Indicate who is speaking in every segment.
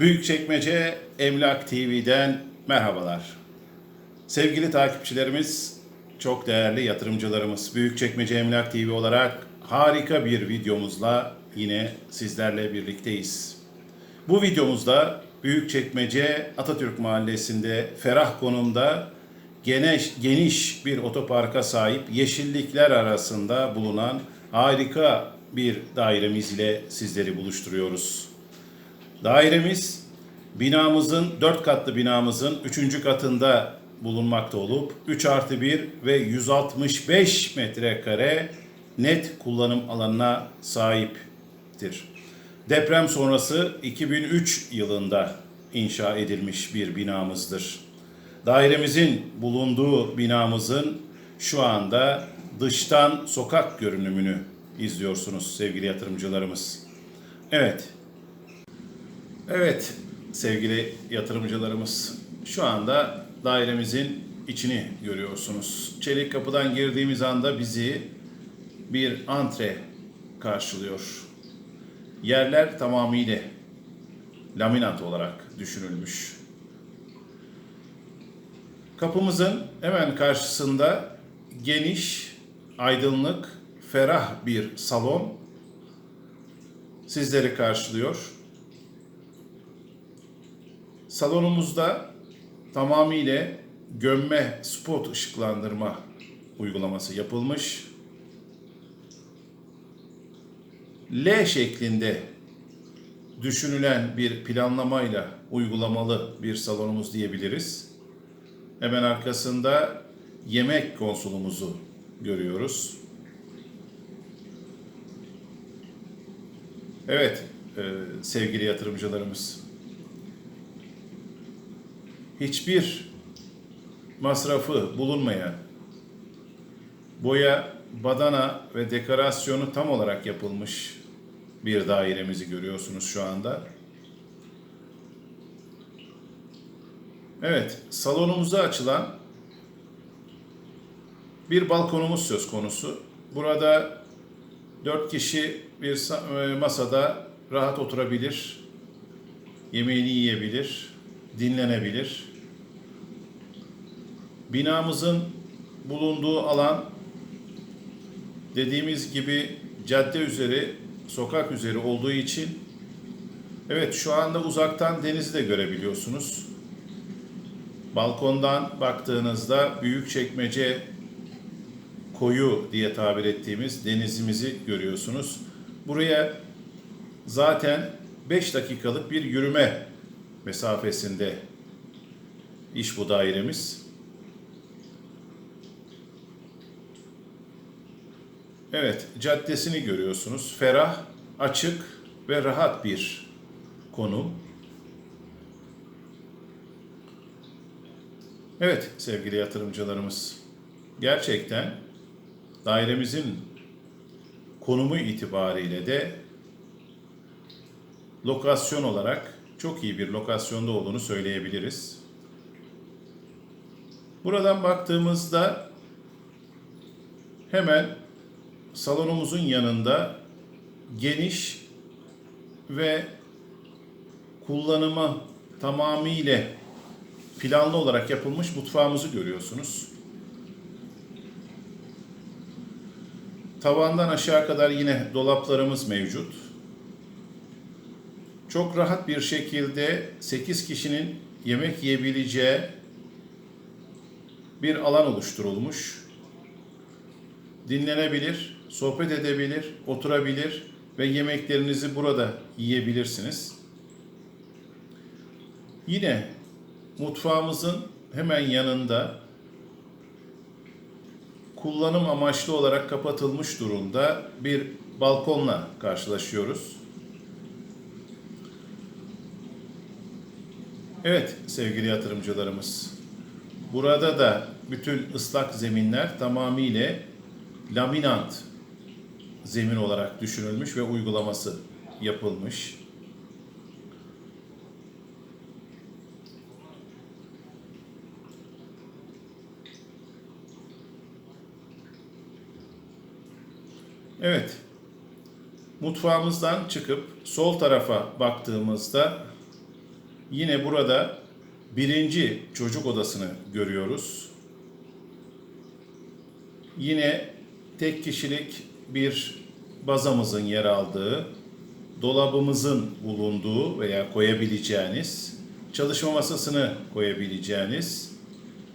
Speaker 1: Büyükçekmece Emlak TV'den merhabalar. Sevgili takipçilerimiz, çok değerli yatırımcılarımız, Büyükçekmece Emlak TV olarak harika bir videomuzla yine sizlerle birlikteyiz. Bu videomuzda Büyükçekmece Atatürk Mahallesi'nde ferah konumda geniş, geniş bir otoparka sahip yeşillikler arasında bulunan harika bir dairemiz ile sizleri buluşturuyoruz. Dairemiz binamızın, 4 katlı binamızın 3. katında bulunmakta olup 3 artı 1 ve 165 metrekare net kullanım alanına sahiptir. Deprem sonrası 2003 yılında inşa edilmiş bir binamızdır. Dairemizin bulunduğu binamızın şu anda dıştan sokak görünümünü izliyorsunuz sevgili yatırımcılarımız. Evet, Evet sevgili yatırımcılarımız şu anda dairemizin içini görüyorsunuz. Çelik kapıdan girdiğimiz anda bizi bir antre karşılıyor. Yerler tamamıyla laminat olarak düşünülmüş. Kapımızın hemen karşısında geniş, aydınlık, ferah bir salon sizleri karşılıyor. Salonumuzda tamamıyla gömme spot ışıklandırma uygulaması yapılmış. L şeklinde düşünülen bir planlamayla uygulamalı bir salonumuz diyebiliriz. Hemen arkasında yemek konsolumuzu görüyoruz. Evet e, sevgili yatırımcılarımız hiçbir masrafı bulunmayan boya, badana ve dekorasyonu tam olarak yapılmış bir dairemizi görüyorsunuz şu anda. Evet, salonumuza açılan bir balkonumuz söz konusu. Burada dört kişi bir e, masada rahat oturabilir, yemeğini yiyebilir, dinlenebilir. Binamızın bulunduğu alan dediğimiz gibi cadde üzeri, sokak üzeri olduğu için evet şu anda uzaktan denizi de görebiliyorsunuz. Balkondan baktığınızda Büyükçekmece koyu diye tabir ettiğimiz denizimizi görüyorsunuz. Buraya zaten 5 dakikalık bir yürüme mesafesinde iş bu dairemiz. Evet, caddesini görüyorsunuz. Ferah, açık ve rahat bir konum. Evet sevgili yatırımcılarımız, gerçekten dairemizin konumu itibariyle de lokasyon olarak çok iyi bir lokasyonda olduğunu söyleyebiliriz. Buradan baktığımızda hemen salonumuzun yanında geniş ve kullanıma tamamıyla planlı olarak yapılmış mutfağımızı görüyorsunuz. Tavandan aşağı kadar yine dolaplarımız mevcut. Çok rahat bir şekilde 8 kişinin yemek yiyebileceği bir alan oluşturulmuş. Dinlenebilir, sohbet edebilir, oturabilir ve yemeklerinizi burada yiyebilirsiniz. Yine mutfağımızın hemen yanında kullanım amaçlı olarak kapatılmış durumda bir balkonla karşılaşıyoruz. Evet sevgili yatırımcılarımız. Burada da bütün ıslak zeminler tamamıyla laminant zemin olarak düşünülmüş ve uygulaması yapılmış. Evet. Mutfağımızdan çıkıp sol tarafa baktığımızda Yine burada birinci çocuk odasını görüyoruz. Yine tek kişilik bir bazamızın yer aldığı, dolabımızın bulunduğu veya koyabileceğiniz, çalışma masasını koyabileceğiniz,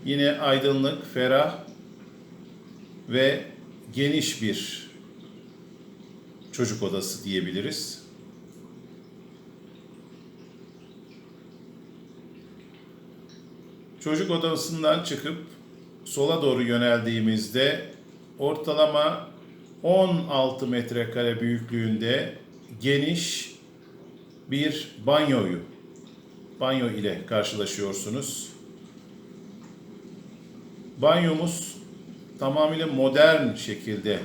Speaker 1: yine aydınlık, ferah ve geniş bir çocuk odası diyebiliriz. Çocuk odasından çıkıp sola doğru yöneldiğimizde ortalama 16 metrekare büyüklüğünde geniş bir banyoyu banyo ile karşılaşıyorsunuz. Banyomuz tamamıyla modern şekilde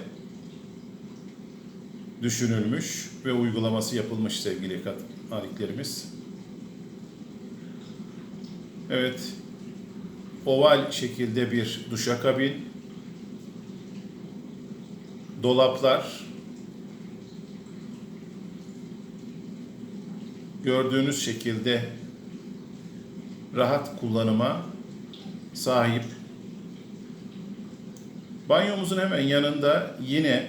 Speaker 1: düşünülmüş ve uygulaması yapılmış sevgili maliklerimiz. Evet, oval şekilde bir duşakabin, dolaplar, gördüğünüz şekilde rahat kullanıma sahip. Banyomuzun hemen yanında yine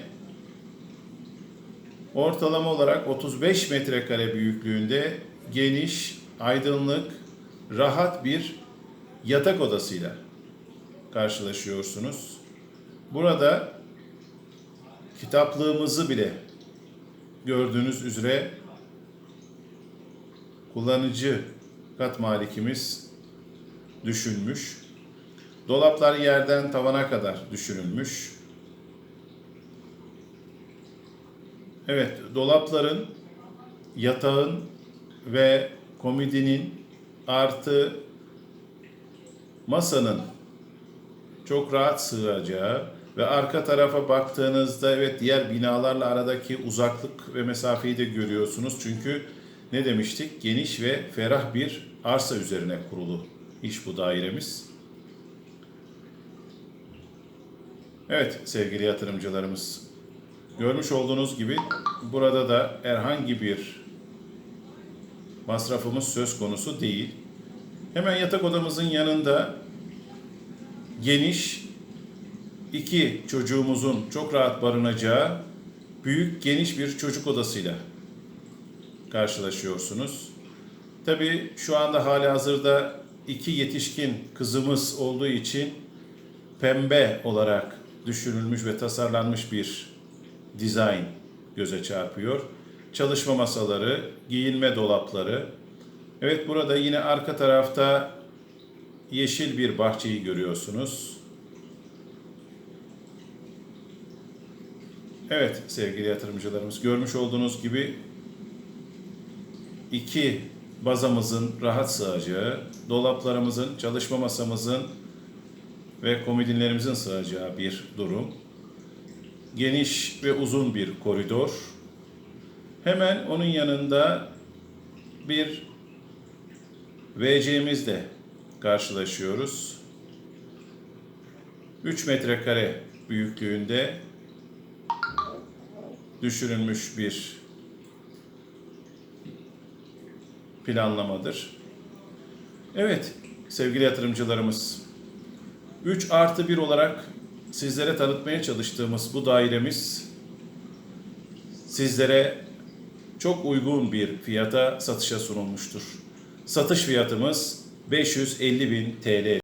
Speaker 1: ortalama olarak 35 metrekare büyüklüğünde geniş, aydınlık, rahat bir yatak odasıyla karşılaşıyorsunuz. Burada kitaplığımızı bile gördüğünüz üzere kullanıcı kat malikimiz düşünmüş. Dolaplar yerden tavana kadar düşünülmüş. Evet, dolapların, yatağın ve komodinin artı masanın çok rahat sığacağı ve arka tarafa baktığınızda evet diğer binalarla aradaki uzaklık ve mesafeyi de görüyorsunuz. Çünkü ne demiştik? Geniş ve ferah bir arsa üzerine kurulu iş bu dairemiz. Evet sevgili yatırımcılarımız, görmüş olduğunuz gibi burada da herhangi bir masrafımız söz konusu değil. Hemen yatak odamızın yanında geniş iki çocuğumuzun çok rahat barınacağı büyük geniş bir çocuk odasıyla karşılaşıyorsunuz. Tabii şu anda hali hazırda iki yetişkin kızımız olduğu için pembe olarak düşünülmüş ve tasarlanmış bir dizayn göze çarpıyor. Çalışma masaları, giyinme dolapları. Evet burada yine arka tarafta yeşil bir bahçeyi görüyorsunuz. Evet sevgili yatırımcılarımız görmüş olduğunuz gibi iki bazamızın rahat sığacağı, dolaplarımızın, çalışma masamızın ve komodinlerimizin sığacağı bir durum. Geniş ve uzun bir koridor. Hemen onun yanında bir WC'mizle karşılaşıyoruz. 3 metrekare büyüklüğünde düşünülmüş bir planlamadır. Evet sevgili yatırımcılarımız 3 artı 1 olarak sizlere tanıtmaya çalıştığımız bu dairemiz sizlere çok uygun bir fiyata satışa sunulmuştur. Satış fiyatımız 550 bin TL.